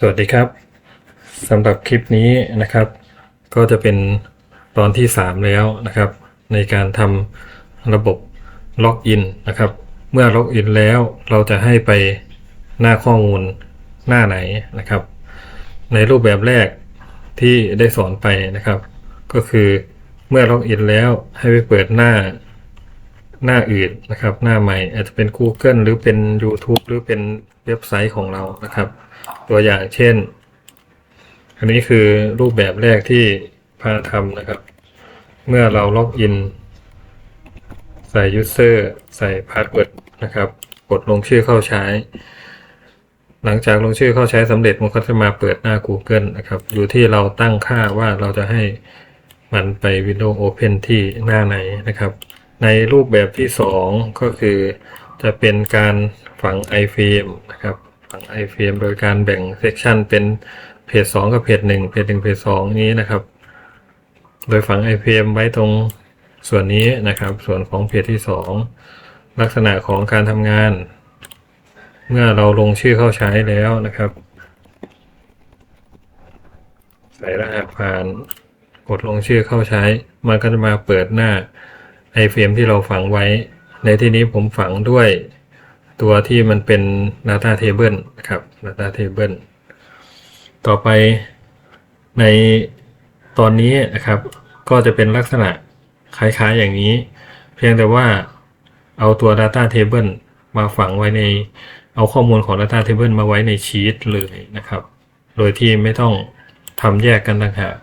สวัสดีครับสำหรับคลิปนี้นะครับ ก็จะเป็นตอนที่ 3 แล้วนะครับ ในการทำระบบล็อกอินนะครับ เมื่อล็อกอินแล้วเราจะให้ไปหน้าข้อมูลหน้าไหนนะครับ ในรูปแบบแรกที่ได้สอนไปนะครับ ก็คือเมื่อล็อกอินแล้วให้ไปเปิดหน้า หน้าอื่นนะครับ หน้าใหม่อาจจะเป็น Google หรือเป็น YouTube หรือเป็นเว็บไซต์ของเรานะครับ ตัวอย่างเช่น อันนี้คือรูปแบบแรกที่พาทำนะครับ เมื่อเราล็อกอิน ใส่ user ใส่พาสเวิร์ดนะครับ กดลงชื่อเข้าใช้ หลังจากลงชื่อเข้าใช้สำเร็จมันก็จะมาเปิดหน้า Google นะครับ อยู่ที่เราตั้งค่าว่าเราจะให้มันไป Windows Open ที่หน้าไหนนะครับ ในรูปแบบที่ 2 ก็คือ จะเป็นการฝัง iframe นะครับ ฝัง iframe โดยการแบ่งเซ c ชันเป็นเพจ2กับเพจ1เพจ1เพจ2นี้นะครับ โดยฝัง iframe ไว้ตรงส่วนนี้นะครับ ส่วนของเพจที่ 2 ลักษณะของการทำงาน เมื่อเราลงชื่อเข้าใช้แล้วนะครับ ใส่รหัสผ่านกดลงชื่อเข้าใช้ มันก็จะมาเปิดหน้า iframe ที่เราฝังไว้ ในที่นี้ผมฝังด้วยตัวที่มันเป็น data table นะครับ data table ต่อไปในตอนนี้นะครับ ก็จะเป็นลักษณะคล้ายๆอย่างนี้ เพียงแต่ว่าเอาตัว data table มาฝังไว้ใน เอาข้อมูลของ data table มาไว้ในชีตเลยนะครับ โดยที่ไม่ต้องทำแยกกันต่างหาก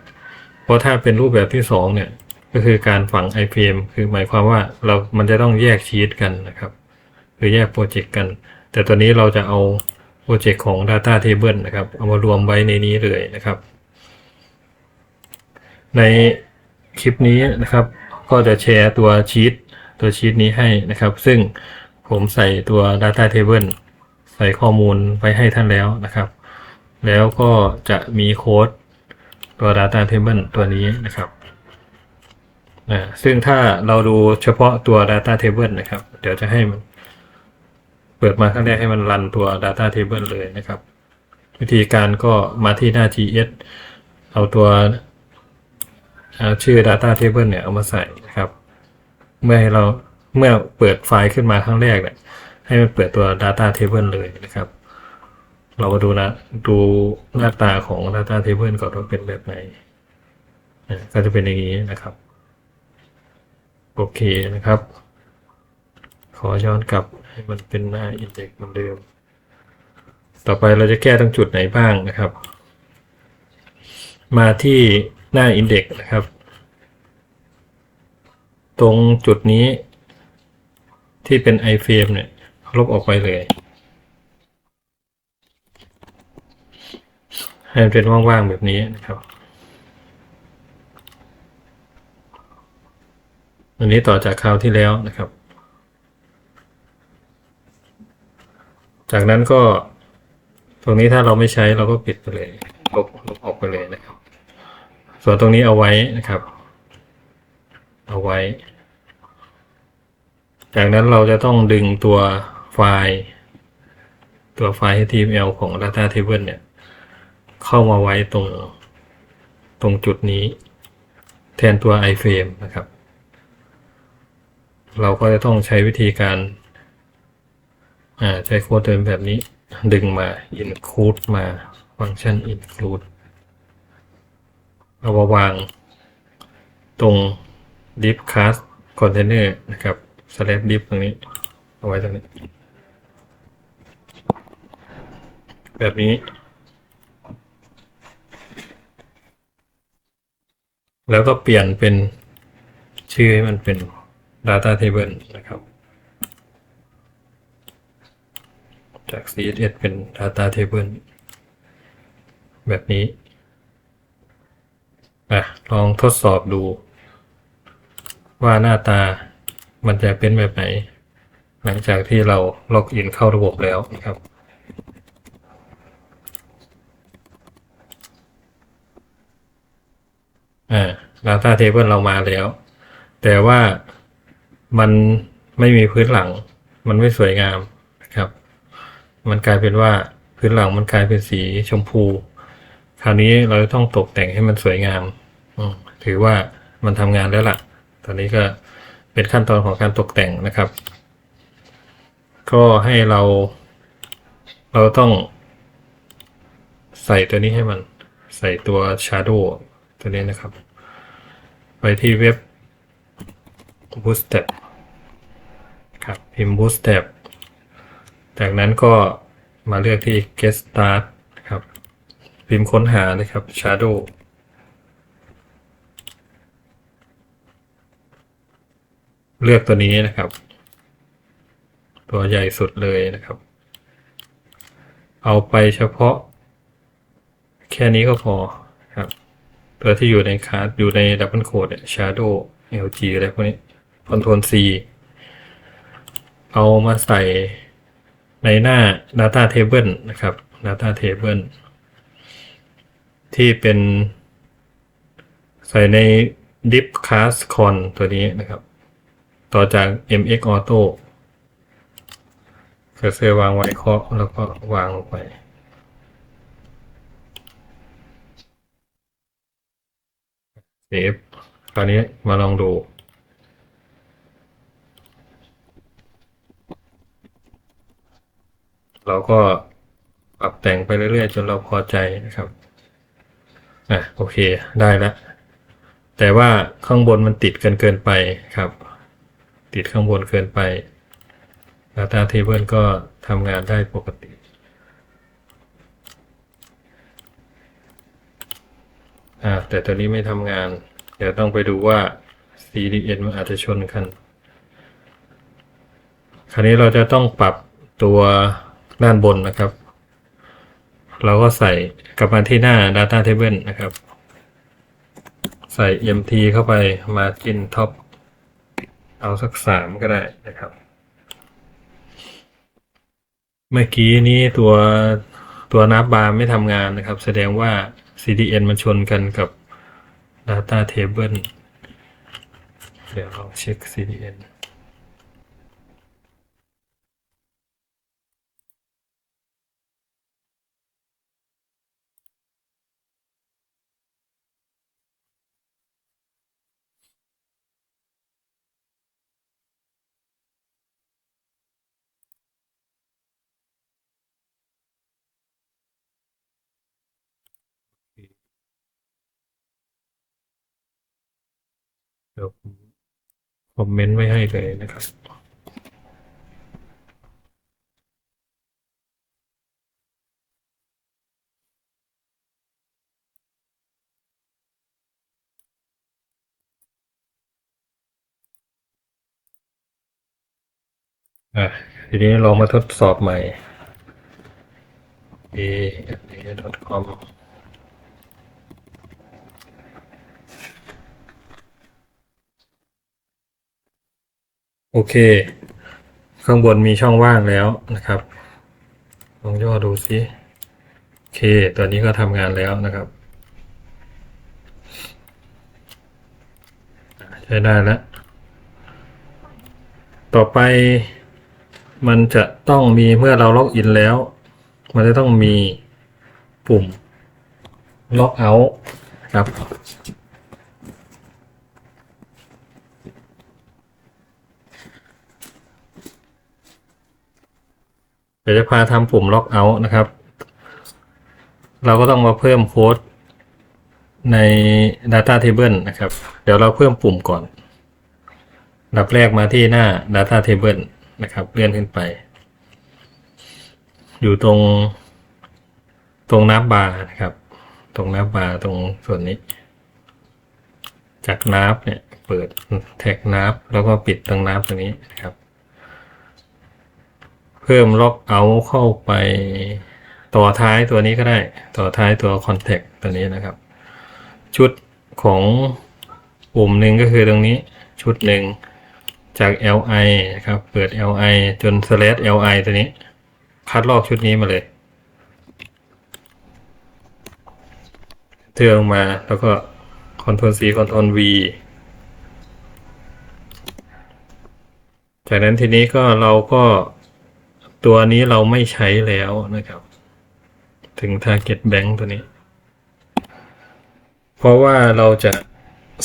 เพราะถ้าเป็นรูปแบบที่ 2 เนี่ย ก็คือการฝัง IPM คือหมายความว่าเรามันจะต้องแยกชีตกันนะครับ คือแยกโปรเจกต์กัน แต่ตัวนี้เราจะเอาโปรเจกต์ของ Data Table นะครับ เอามารวมไว้ในนี้เลยนะครับ ในคลิปนี้นะครับ ก็จะแชร์ตัวชีตตัวชีตนี้ให้นะครับ ซึ่งผมใส่ตัว Data Table ใส่ข้อมูลไว้ให้ท่านแล้วนะครับ แล้วก็จะมีโค้ดตัว Data Table ตัวนี้นะครับ อ่าซึ่งถ้าเราดูเฉพาะตัว Data Table นะครับ เดี๋ยวจะให้มัน เปิดมาครั้งแรกให้มันรันตัว Data Table เลยนะครับ วิธีการก็มาที่หน้า GS เอาตัวเอาชื่อ Data Table เนี่ยเอามาใส่นะครับ เมื่อให้เราเมื่อเปิดไฟล์ขึ้นมาครั้งแรกเนี่ยให้มันเปิดตัว Data Table เลยนะครับ เรามาดูนะดูหน้าตาของ Data Table ก่อนว่าเป็นแบบไหนก็จะเป็นอย่างนี้นะครับ โอเคนะครับ ขอย้อนกลับให้มันเป็นหน้า index เหมือนเดิม ต่อไปเราจะแก้ตรงจุดไหนบ้างนะครับ มาที่หน้า index นะครับ ตรงจุดนี้ที่เป็น iframe เนี่ย ลบออกไปเลย ให้มันเป็นว่างๆแบบนี้นะครับ อันนี้ต่อจากคราวที่แล้วนะครับ จากนั้นก็ ตรงนี้ถ้าเราไม่ใช้เราก็ปิดไปเลยลบลบออกไปเลยนะครับ ส่วนตรงนี้เอาไว้นะครับ เอาไว้ จากนั้นเราจะต้องดึงตัวไฟล์ ตัวไฟล์ HTML ของ Data Table เนี่ย เข้ามาไว้ตรงตรงจุดนี้ แทนตัว iframe นะครับ เราก็จะต้องใช้วิธีการใช้โค้ดเดิมแบบนี้ ดึงมา include มาฟังก์ชัน include เอามาวางตรง div class container นะครับ slash div ตรงนี้ เอาไว้ตรงนี้ แบบนี้ แล้วก็เปลี่ยนเป็นชื่อให้มันเป็น data table นะครับ จาก CSS เป็น data table แบบนี้อะลองทดสอบดู ว่าหน้าตามันจะเป็นแบบไหน หลังจากที่เราล็อกอินเข้าระบบแล้วนะครับอ่า Data Table เรามาแล้ว แต่ว่า มันไม่มีพื้นหลัง มันไม่สวยงามนะครับ มันกลายเป็นว่าพื้นหลังมันกลายเป็นสีชมพู คราวนี้เราจะต้องตกแต่งให้มันสวยงามอถือว่ามันทำงานแล้วล่ะ ตอนนี้ก็เป็นขั้นตอนของการตกแต่งนะครับ ก็ให้เรา เราต้อง ใส่ตัวนี้ให้มัน ใส่ตัว Shadow ตัวนี้นะครับ ไปที่เว็บ Bootstrap ครับพิมพ์ Bootstrap จากนั้นก็มาเลือกที่ Get Start ครับ พิมพ์ค้นหานะครับ Shadow เลือกตัวนี้นะครับ ตัวใหญ่สุดเลยนะครับ เอาไปเฉพาะ แค่นี้ก็พอครับ ตัวที่อยู่ในคาร์ดอยู่ในดับเบิลโคด Shadow LG อะไรพวกนี้ Ctrl C เอามาใส่ในหน้า Data Table นะครับ Data Table ที่เป็น ใส่ใน Div Class Con ตัวนี้นะครับ ต่อจาก MX Auto เคอร์เซอร์วางไว้เคาะแล้วก็วางลงไปเซฟคราวนี้มาลองดู เราก็ปรับแต่งไปเรื่อยๆ จนเราพอใจนะครับอะโอเคได้แล้วแต่ว่าข้างบนมันติดกันเกินไปครับ ติดข้างบนเกินไป Data Table ก็ทำงานได้ปกติ อ่าแต่ตัวนี้ไม่ทำงาน เดี๋ยวต้องไปดูว่า CDN มันอาจจะชนกัน คราวนี้เราจะต้องปรับตัว ด้านบนนะครับ เราก็ใส่กลับมาที่หน้า Data Table นะครับ ใส่ mt เข้าไป Margin Top เอาสักสามก็ได้นะครับ เมื่อกี้นี้ตัวตัวนับบาร์ไม่ทำงานนะครับ แสดงว่า CDN มันชนกันกับ Data Table เดี๋ยวลองเช็ค CDN เดี๋ยวคอมเมนต์ไว้ให้เลยนะครับอะทีนี้ลองมาทดสอบใหม่ a com โอเค ข้างบนมีช่องว่างแล้วนะครับ ลองย่อดูสิโอเค ตัวนี้ก็ทำงานแล้วนะครับใช้ได้แล้ว ต่อไปมันจะต้องมีเมื่อเราล็อกอินแล้ว มันจะต้องมีปุ่มล็อกเอาท์ครับ เดี๋ยวจะพาทำปุ่มล็อกเอาท์นะครับ เราก็ต้องมาเพิ่มโค้ดใน Data Table นะครับ เดี๋ยวเราเพิ่มปุ่มก่อนอันดับแรกมาที่หน้า Data Table นะครับ เลื่อนขึ้นไป อยู่ตรงตรงนับบาร์นะครับ ตรงนับบาร์ตรงส่วนนี้ จากนับเนี่ย เปิดแท็กนับแล้วก็ปิดตรงนับตรงนี้นะครับ เพิ่มล็อกเอาเข้าไปต่อท้ายตัวนี้ก็ได้ ต่อท้ายตัว Contact ตัวนี้นะครับ ชุดของปุ่มหนึ่งก็คือตรงนี้ชุดหนึ่งจาก li นะครับ เปิด li จน slash li ตัวนี้ คัดลอกชุดนี้มาเลยเทืองมาแล้วก็ Ctrl C Ctrl V จากนั้นทีนี้ก็เราก็ ตัวนี้เราไม่ใช้แล้วนะครับ ถึง target bank ตัวนี้ เพราะว่าเราจะ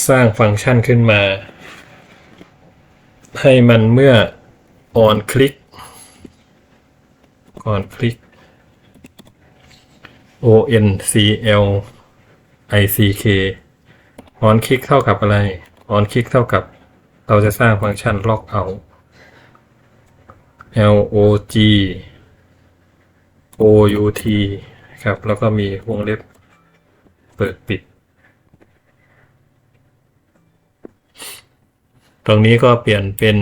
สร้างฟังก์ชันขึ้นมา ให้มันเมื่อ on click ก่อนคลิก O N C L I C K on click เท่ากับอะไร on click เท่ากับ เราจะสร้างฟังก์ชัน log out L O G O U T ครับ แล้วก็มีวงเล็บเปิดปิด ตรงนี้ก็เปลี่ยนเป็น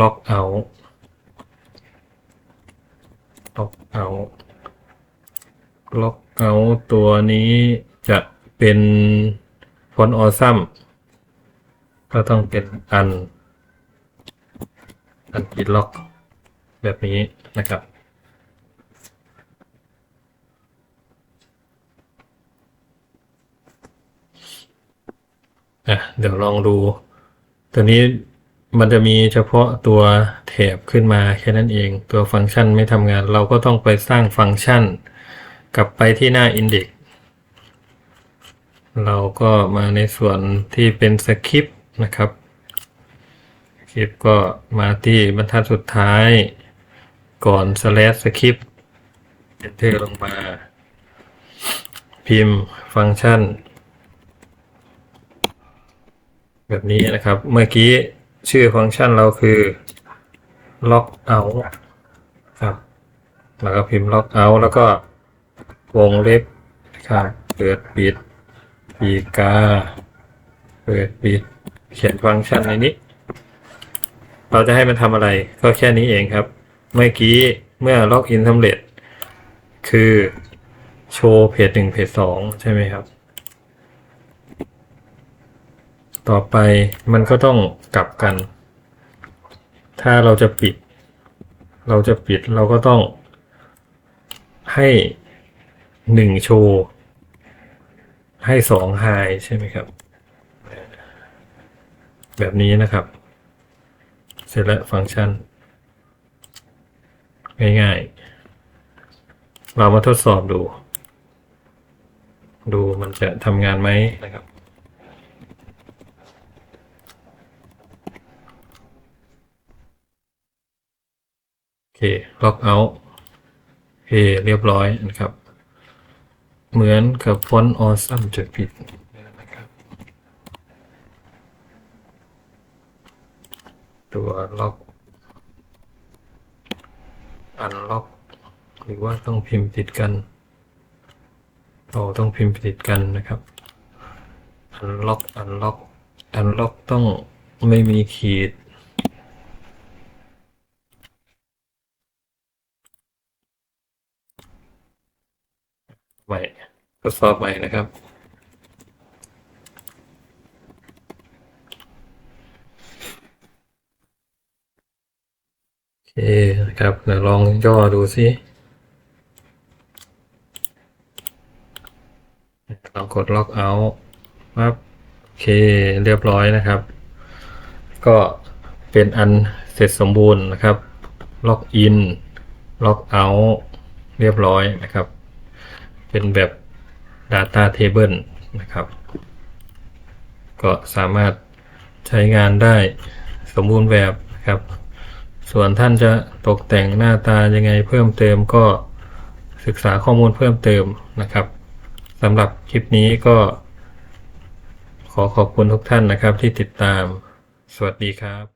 log out log out log out ตัวนี้จะเป็นฟอนต์ออซัมก็ต้องเป็นอัน อันปิดล็อกแบบนี้นะครับ อะเดี๋ยวลองดู ตัวนี้มันจะมีเฉพาะตัวแถบขึ้นมาแค่นั้นเอง ตัวฟังก์ชันไม่ทำงาน เราก็ต้องไปสร้างฟังก์ชัน กลับไปที่หน้า Index เราก็มาในส่วนที่เป็นสคริปต์นะครับ คริปก็มาที่บรรทัดสุดท้าย ก่อน slash script enter ลงมา พิมพ์ฟังก์ชัน แบบนี้นะครับ เมื่อกี้ชื่อฟังก์ชันเราคือ log out ครับ แล้วก็พิมพ์ log out แล้วก็วงเล็บครับเปิดปิดปีกา เปิดปิด เขียนฟังก์ชันในนี้ เราจะให้มันทำอะไรก็แค่นี้เองครับ เมื่อกี้เมื่อล็อกอินสำเร็จ คือโชว์เพจหนึ่งเพจสองใช่ไหมครับ ต่อไปมันก็ต้องกลับกัน ถ้าเราจะปิด เราจะปิดเราก็ต้อง ให้หนึ่งโชว์ ให้สองไฮใช่ไหมครับ แบบนี้นะครับ เสร็จแล้วฟังก์ชัน ง่ายๆ เรามาทดสอบดู ดูมันจะทำงานไหมนะครับโอเคล็อกเอาท์โอเคเรียบร้อยนะครับ เหมือนกับฟอนต์ออซัมจะผิดนะครับ ตัวล็อกอันล็อกหรือว่าต้องพิมพ์ติดกันเราต้องพิมพ์ติดกันนะครับอันล็อกอันล็อกอันล็อกต้องไม่มีขีดใหม่ทดสอบใหม่นะครับ โอเคครับเดี๋ยวลองย่อดูสิลองกดล็อกเอาท์ปั๊บโอเคเรียบร้อยนะครับ ก็เป็นอันเสร็จสมบูรณ์นะครับ ล็อกอิน ล็อกเอาท์เรียบร้อยนะครับ เป็นแบบ Data Table นะครับ ก็สามารถใช้งานได้สมบูรณ์แบบนะครับ ส่วนท่านจะตกแต่งหน้าตายังไงเพิ่มเติมก็ศึกษาข้อมูลเพิ่มเติมนะครับสำหรับคลิปนี้ก็ ขอขอบคุณทุกท่านนะครับที่ติดตาม สวัสดีครับ